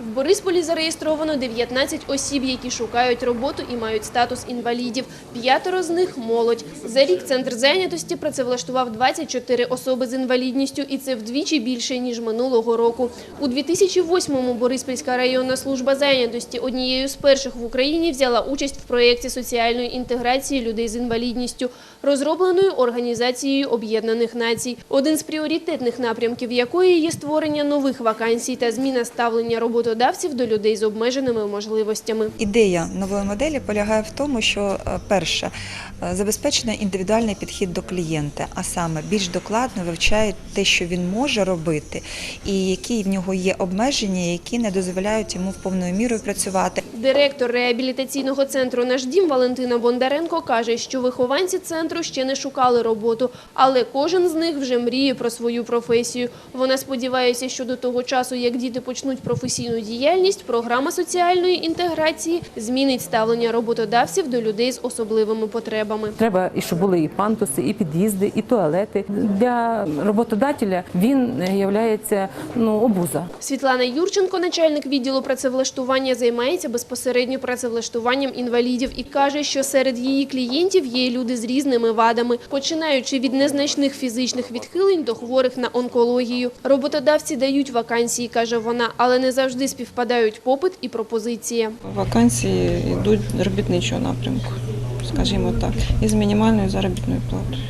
В Борисполі зареєстровано 19 осіб, які шукають роботу і мають статус інвалідів. П'ятеро з них – молодь. За рік Центр зайнятості працевлаштував 24 особи з інвалідністю, і це вдвічі більше, ніж минулого року. У 2008-му Бориспільська районна служба зайнятості однією з перших в Україні взяла участь в проєкті соціальної інтеграції людей з інвалідністю, розробленою Організацією Об'єднаних Націй. Один з пріоритетних напрямків якої є створення нових вакансій та зміна ставлення роботодавців до людей з обмеженими можливостями. Ідея нової моделі полягає в тому, що е, перше е, забезпечено індивідуальний підхід до клієнта, а саме більш докладно вивчають те, що він може робити, і які в нього є обмеження, які не дозволяють йому в повною мірою працювати. Директор реабілітаційного центру «Наш дім» Валентина Бондаренко каже, що вихованці центру ще не шукали роботу, але кожен з них вже мріє про свою професію. Вона сподівається, що до того часу, як діти почнуть професійну діяльність, програма соціальної інтеграції змінить ставлення роботодавців до людей з особливими потребами. Треба і щоб були і пантуси, і під'їзди, і туалети. Для роботодателя він є ну, обуза. Світлана Юрченко, начальник відділу працевлаштування, займається безпосередньо працевлаштуванням інвалідів і каже, що серед її клієнтів є люди з різними вадами, починаючи від незначних фізичних відхилень до хворих на онкологію. Роботодавці дають вакансії, каже вона, але не завжди співпадають попит і пропозиції? Вакансії йдуть робітничого напрямку, скажімо так, із мінімальною заробітною платою.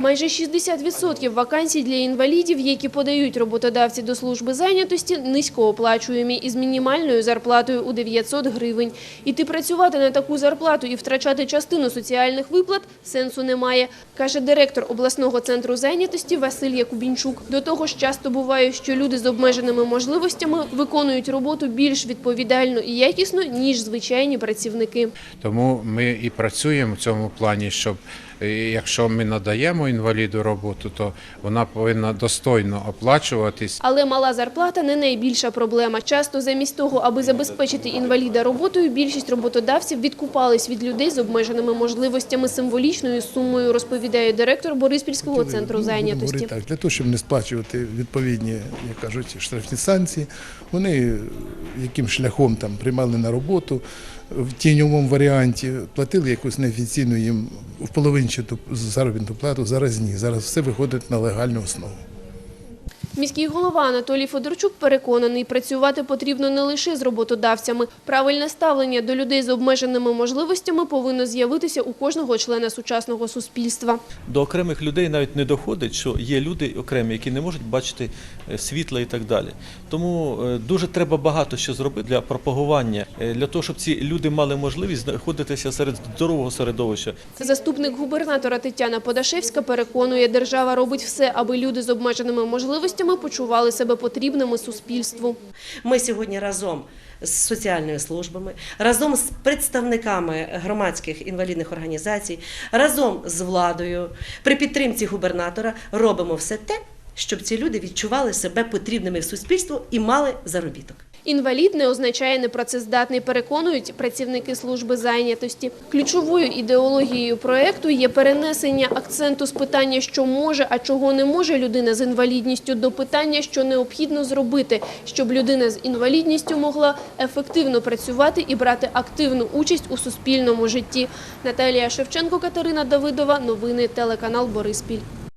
Майже 60% вакансій для інвалідів, які подають роботодавці до служби зайнятості, низькооплачуємі із мінімальною зарплатою у 900 гривень. Іти працювати на таку зарплату і втрачати частину соціальних виплат сенсу немає, каже директор обласного центру зайнятості Василь Якубінчук. До того ж, часто буває, що люди з обмеженими можливостями виконують роботу більш відповідально і якісно, ніж звичайні працівники. Тому ми і працюємо в цьому плані, щоб е, якщо ми надаємо інваліду роботу, то вона повинна достойно оплачуватись. Але мала зарплата не найбільша проблема. Часто замість того, аби забезпечити інваліда роботою, більшість роботодавців відкупались від людей з обмеженими можливостями символічною сумою, розповідає директор Бориспільського центру зайнятості. Так, для того, щоб не сплачувати відповідні, як кажуть, штрафні санкції, вони яким шляхом там приймали на роботу в тіньовому варіанті, платили якусь неофіційну їм в половинчату заробітну плату. Зараз ні. Зараз все виходить на легальну основу. Міський голова Анатолій Федорчук переконаний, працювати потрібно не лише з роботодавцями. Правильне ставлення до людей з обмеженими можливостями повинно з'явитися у кожного члена сучасного суспільства. до окремих людей навіть не доходить, що є люди окремі, які не можуть бачити е, світла і так далі. Тому е, дуже треба багато що зробити для пропагування, е, для того, щоб ці люди мали можливість знаходитися серед здорового середовища. Заступник губернатора Тетяна Подашевська переконує, держава робить все, аби люди з обмеженими можливостями почували себе потрібними суспільству. Ми сьогодні разом з соціальними службами, разом з представниками громадських інвалідних організацій, разом з владою, при підтримці губернатора робимо все те, щоб ці люди відчували себе потрібними в суспільству і мали заробіток. Інвалід не означає непрацездатний, переконують працівники служби зайнятості. Ключовою ідеологією проекту є перенесення акценту з питання, що може, а чого не може людина з інвалідністю, до питання, що необхідно зробити, щоб людина з інвалідністю могла ефективно працювати і брати активну участь у суспільному житті. Наталія Шевченко, Катерина Давидова. Новини телеканал Бориспіль.